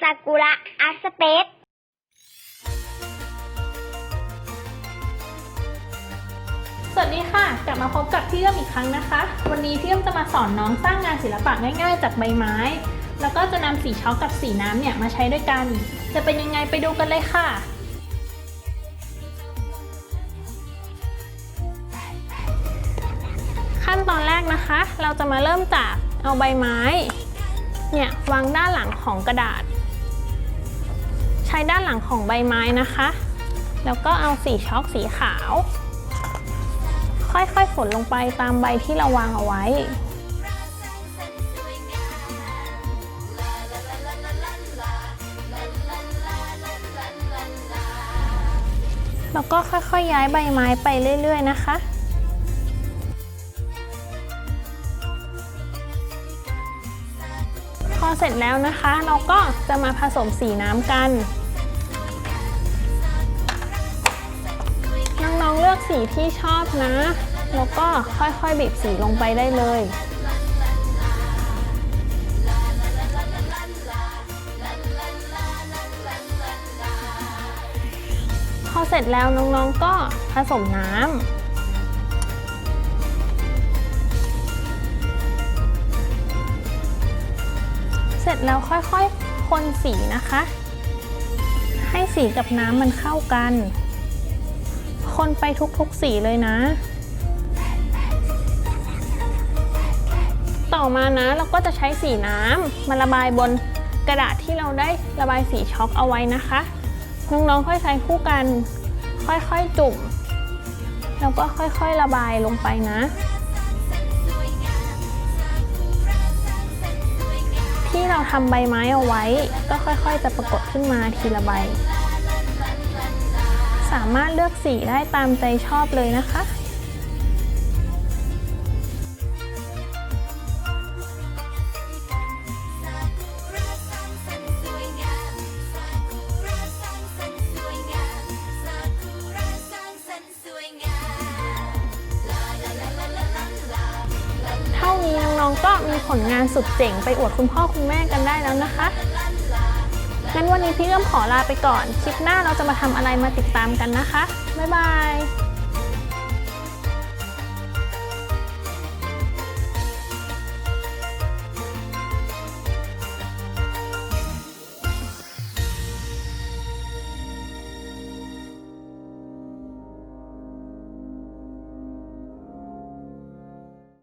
ซากุระอาร์ตสเปซสวัสดีค่ะ กลับมาพบกับพี่เอื้อมอีกครั้งนะคะ วันนี้พี่เอื้อมจะมาสอนน้องสร้างงานศิลปะง่าย ๆ จากใบไม้ แล้วก็จะนำสีช็อกกับสีน้ำเนี่ยมาใช้ด้วยกัน จะเป็นยังไงไปดูกันเลยค่ะขั้นตอนแรกนะคะ เราจะมาเริ่มจากเอาใบไม้เนี่ยวางด้านหลังของกระดาษ ใช้ด้านหลังของใบไม้นะคะ แล้วก็เอาสีช็อกสีขาว ค่อยๆฝนลงไปตามใบที่เราวางเอาไว้ แล้วก็ค่อยๆย้ายใบไม้ไปเรื่อยๆนะคะพอเสร็จแล้วนะคะ เราก็จะมาผสมสีน้ำกัน สีที่ชอบนะ แล้วก็ค่อยๆบีบสีลงไปได้เลยพอเสร็จแล้วน้องๆก็ผสมน้ำเสร็จแล้วค่อยๆ คนสีนะคะ ให้สีกับน้ำมันเข้ากัน คนไปทุกๆสีเลยนะ ต่อมานะเราก็จะใช้สีน้ำมาระบายบนกระดาษที่เราได้ระบายสีช็อกเอาไว้นะคะน้องๆค่อยใช้คู่กัน ค่อยๆจุ่มแล้วก็ค่อยๆระบายลงไปนะ ที่เราทำใบไม้เอาไว้ ก็ค่อยๆจะปรากฏขึ้นมาทีละใบ สามารถเลือกสีได้ตามใจชอบเลยนะคะ เท่านี้น้องๆก็มีผลงานสุดเจ๋งไปอวดคุณพ่อคุณแม่กันได้แล้วนะคะ งั้นวันนี้พี่เอื้อมขอลาไปก่อน คลิปหน้าเราจะมาทำอะไรมาติดตามกันนะคะ บ๊ายบาย